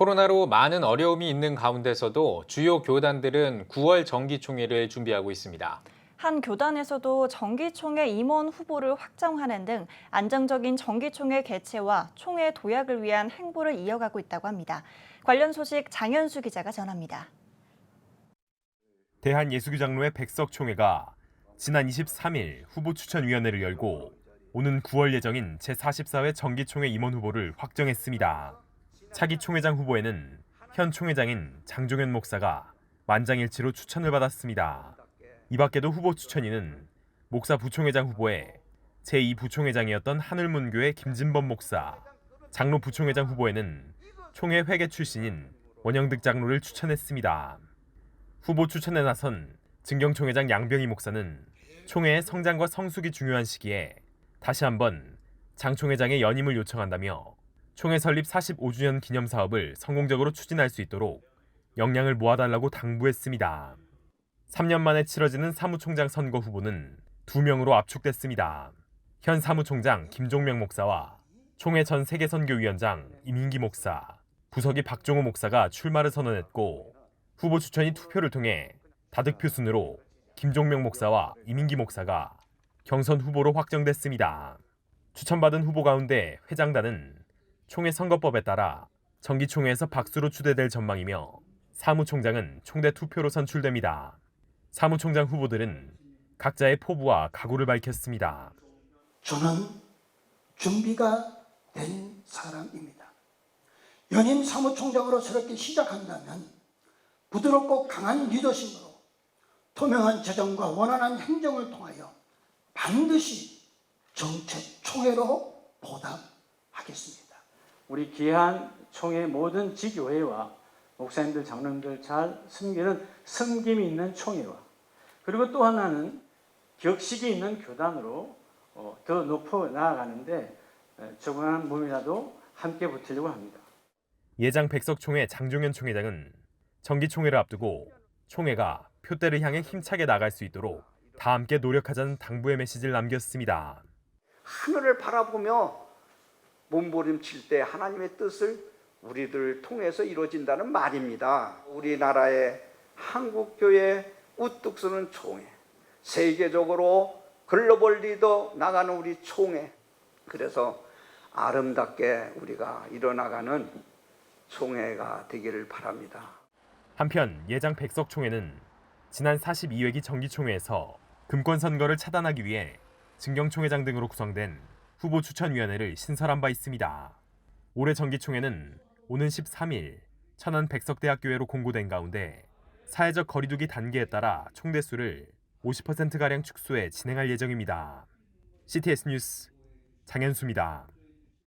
코로나로 많은 어려움이 있는 가운데서도 주요 교단들은 9월 정기총회를 준비하고 있습니다. 한 교단에서도 정기총회 임원 후보를 확정하는 등 안정적인 정기총회 개최와 총회 도약을 위한 행보를 이어가고 있다고 합니다. 관련 소식 장현수 기자가 전합니다. 대한예수교장로회 백석총회가 지난 23일 후보 추천위원회를 열고 오는 9월 예정인 제44회 정기총회 임원 후보를 확정했습니다. 차기 총회장 후보에는 현 총회장인 장종현 목사가 만장일치로 추천을 받았습니다. 이 밖에도 후보 추천인은 목사 부총회장 후보에 제2부총회장이었던 하늘문교회 김진범 목사, 장로 부총회장 후보에는 총회 회계 출신인 원영득 장로를 추천했습니다. 후보 추천에 나선 증경총회장 양병희 목사는 총회의 성장과 성숙이 중요한 시기에 다시 한번 장 총회장의 연임을 요청한다며 총회 설립 45주년 기념 사업을 성공적으로 추진할 수 있도록 역량을 모아달라고 당부했습니다. 3년 만에 치러지는 사무총장 선거 후보는 2명으로 압축됐습니다. 현 사무총장 김종명 목사와 총회 전 세계선교위원장 이민기 목사, 부석이 박종호 목사가 출마를 선언했고 후보 추천이 투표를 통해 다득표 순으로 김종명 목사와 이민기 목사가 경선 후보로 확정됐습니다. 추천받은 후보 가운데 회장단은 총회 선거법에 따라 정기총회에서 박수로 추대될 전망이며 사무총장은 총대 투표로 선출됩니다. 사무총장 후보들은 각자의 포부와 각오를 밝혔습니다. 저는 준비가 된 사람입니다. 연임 사무총장으로 새롭게 시작한다면 부드럽고 강한 리더십으로 투명한 재정과 원활한 행정을 통하여 반드시 정책 총회로 보답하겠습니다. 우리 귀한 총회 모든 지교회와 목사님들, 장로님들 잘 섬기는 섬김이 있는 총회와 그리고 또 하나는 격식이 있는 교단으로 어, 더 높아 나아가는데 에, 조그마한 몸이라도 함께 붙으려고 합니다. 예장 백석총회 장종현 총회장은 정기총회를 앞두고 총회가 표대를 향해 힘차게 나갈 수 있도록 다 함께 노력하자는 당부의 메시지를 남겼습니다. 하늘을 바라보며 몸부림칠 때 하나님의 뜻을 우리들 통해서 이루어진다는 말입니다. 우리나라의 한국교회 우뚝 서는 총회, 세계적으로 글로벌 리더 나가는 우리 총회. 그래서 아름답게 우리가 일어나가는 총회가 되기를 바랍니다. 한편 예장 백석 총회는 지난 42회기 정기총회에서 금권 선거를 차단하기 위해 증경총회장 등으로 구성된 후보 추천위원회를 신설한 바 있습니다. 올해 정기총회는 오는 13일 천안 백석대학교회로 공고된 가운데 사회적 거리두기 단계에 따라 총대수를 50%가량 축소해 진행할 예정입니다. CTS 뉴스 장현수입니다.